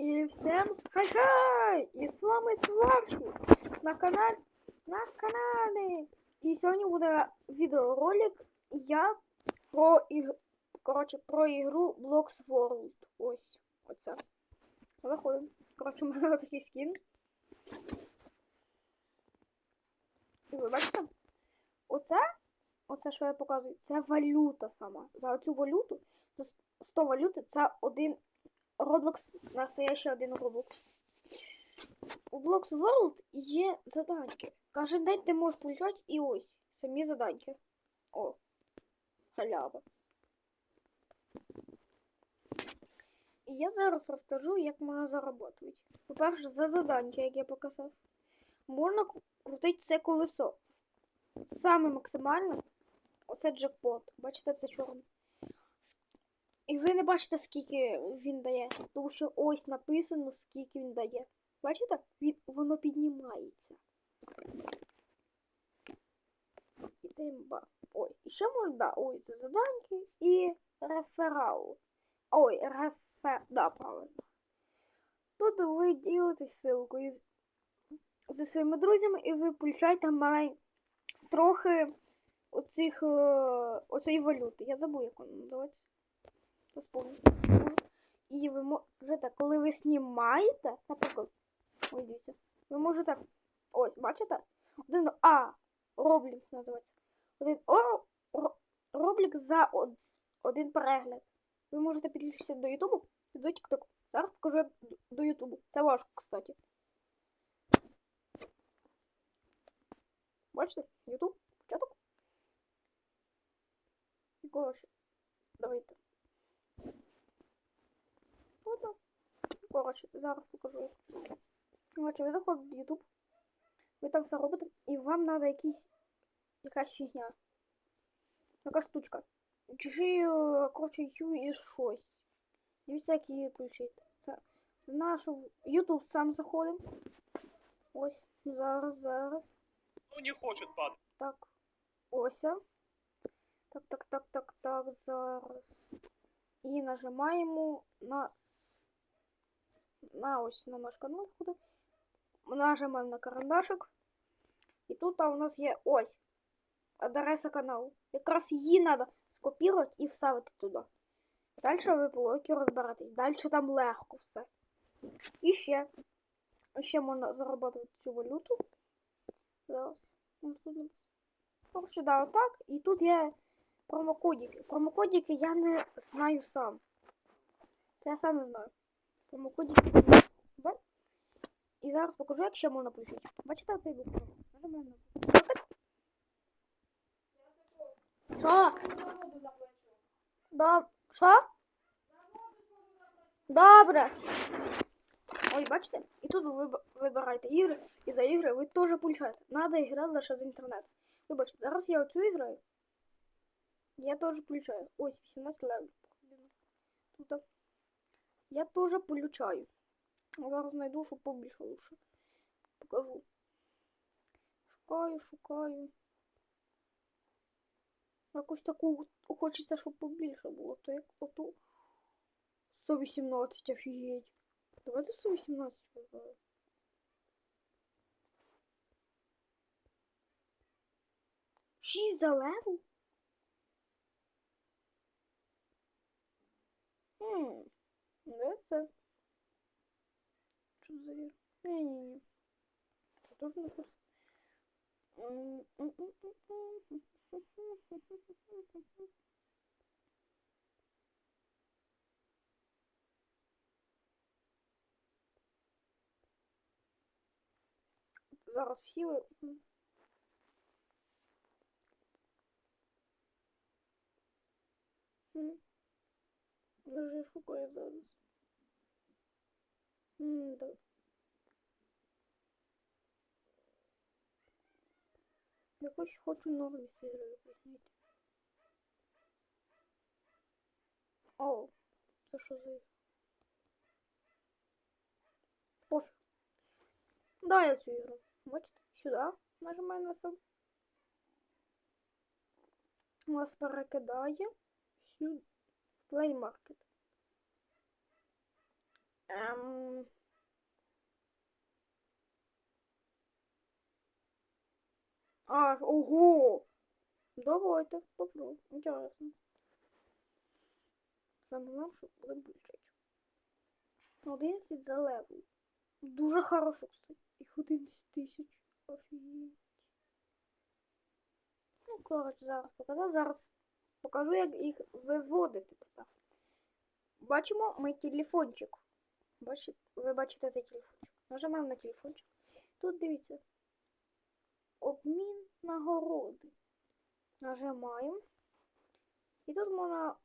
І всім хай-хай! І з вами Славчик на каналі на каналі. І сьогодні буде відеоролик я про іг... коротше, про ігру Blocks World. Ось оце. Заходимо. Коротше, у мене такий скін. І ви бачите? Оце, оце, що я показую, це валюта сама. За цю валюту, за 100 валюти, це один Roblox, настоящий один Roblox. У Blocks World є заданки. Кожен день ти можеш включати і ось самі заданки. О, халява. І я зараз розкажу, як можна заробити. По-перше, за заданки, як я показав, можна крутити це колесо. Саме максимально оце джекпот. Бачите, це чорне. Ви не бачите, скільки він дає. Тому що ось написано, скільки він дає. Бачите? Він, воно піднімається. І це імба. Ой, і ще можна, ой, це заданки і реферал. Ой, рефер, да, правильно. Тут ви ділитесь ссылкою зі своїми друзями і ви включаєте малень... трохи оцих, е, оцієї валюти. Я забув, як вона називається. Заспомню. І ви можете, коли ви знімаєте, наприклад, ой, дивіться, ви можете, ось, бачите? Один А, роблінг називається. Один О, роблік за од- один перегляд. Ви можете підключитися до Ютубу і до TikTok. Зараз покажу до Ютубу. Це важко, кстати. Бачите? Ютуб, початок. І коротше, давайте. Коротше, зараз покажу. як. Коротше, ви заходите в YouTube, ви там все робите, і вам треба якісь якась фігня. Яка штучка. Чужі, е, коротше, ю і щось. Дивіться, як її включити. Це, це наш YouTube сам заходимо. Ось, зараз, зараз. Ну, не хочет падать. Так. Ося. Так, так, так, так, так, зараз. І нажимаємо на, на ось на наш канал. Куди. Нажимаємо на карандашик. І тут у нас є ось адреса каналу. Якраз її треба скопірувати і вставити туди. Далі ви по логіки розберетесь. Далі там легко все. І ще. Ще можна заробити цю валюту. Зараз. Написано? Коротше, да, отак. І тут є промокодики. Промокодики я не знаю сам. Це я сам не знаю. Промокодики. І зараз покажу, як ще можна включити. Бачите, оцей був? На Що? Доб... Що? Добре. Ой, бачите? І тут ви вибираєте ігри, і за ігри ви теж получаєте. Надо іграти лише з інтернету. Вибачте, зараз я оцю іграю. Я теж получаю. Ось 18 левел. Тут. Я теж получаю. Зараз знайду, щоб побільше лучше. Покажу. Шукаю, шукаю. Якусь таку хочеться, щоб побільше було. То як оту 118, офігеть. Давайте 118 виберемо. Шість за левел? Хм. Де це? Що за ігра? Ні-ні-ні. Це теж не курс. Зараз всі ви. Хм. Даже шукаю зараз. М, да. Якось хочу нові серії почнити. О, це що за? Пофіг. Да, я цю ігру. Бачите, сюди нажимаю на сам. Вас перекидає сюди в Market. Ем, А, ого! Давайте, попробуй. Интересно. Саме нам, щоб буде більше. 11 за левел. Дуже хорошо, кстати. Їх 11 тисяч. Офігеть. Ну, коротше, зараз показав. Зараз покажу, як їх виводити тепер. Бачимо ми телефончик. Бачите, ви бачите цей телефончик. Нажимаємо на телефончик. Тут дивіться. Обмін нагороди. Нажимаємо. І тут можна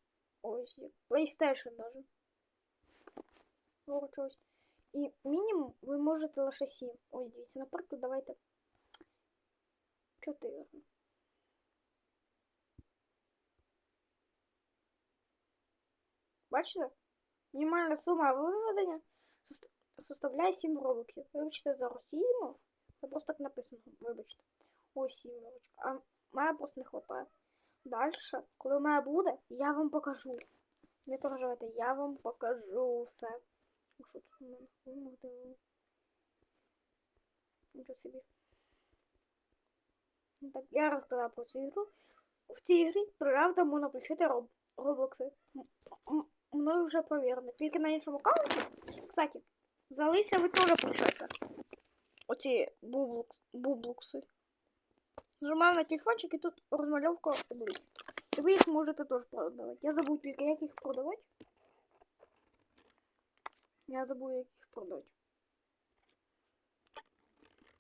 ось PlayStation даже. Ось. І мінімум ви можете лише 7. Ось дивіться, наприклад, давайте 4. Бачите? Мінімальна сума виведення сос- составляє 7 робоксів. Вибачте за російну. Це просто так написано. Вибачте. Ось 7. А мене просто не вистачає. Далі, коли в мене буде, я вам покажу. Не переживайте, я вам покажу все. Ну, Що тут у мене? Ну. Нічого собі. Ну, Так, я розказала про цю ігру. В цій ігрі, правда, можна включити роб... роблокси. Мною вже провірено. Тільки на іншому аккаунті. Кстати, залися ви теж включаєте. Оці бублукс... бублукси. Нажимаю на телефончик і тут розмальовка облич. І ви їх можете теж продавати. Я забув тільки, як їх продавати. Я забув, як їх продати.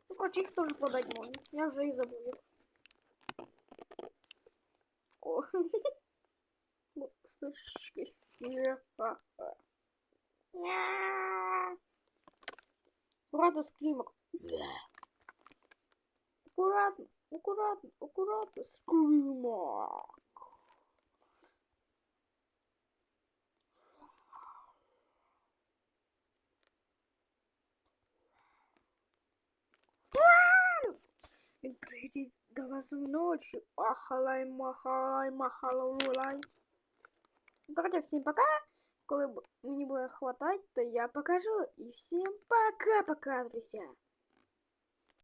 Ну, короче, їх теж продати можна. Я вже і забув їх. О. Ну, слышки. Аккуратно скримок. Аккуратно, аккуратно, аккуратно. Скримок. Він прийде до вас вночі. Ахалай, махалай, махалай. Короче, всім пока. Коли б мені буде хватать, то я покажу. І всім пока-пока, друзі.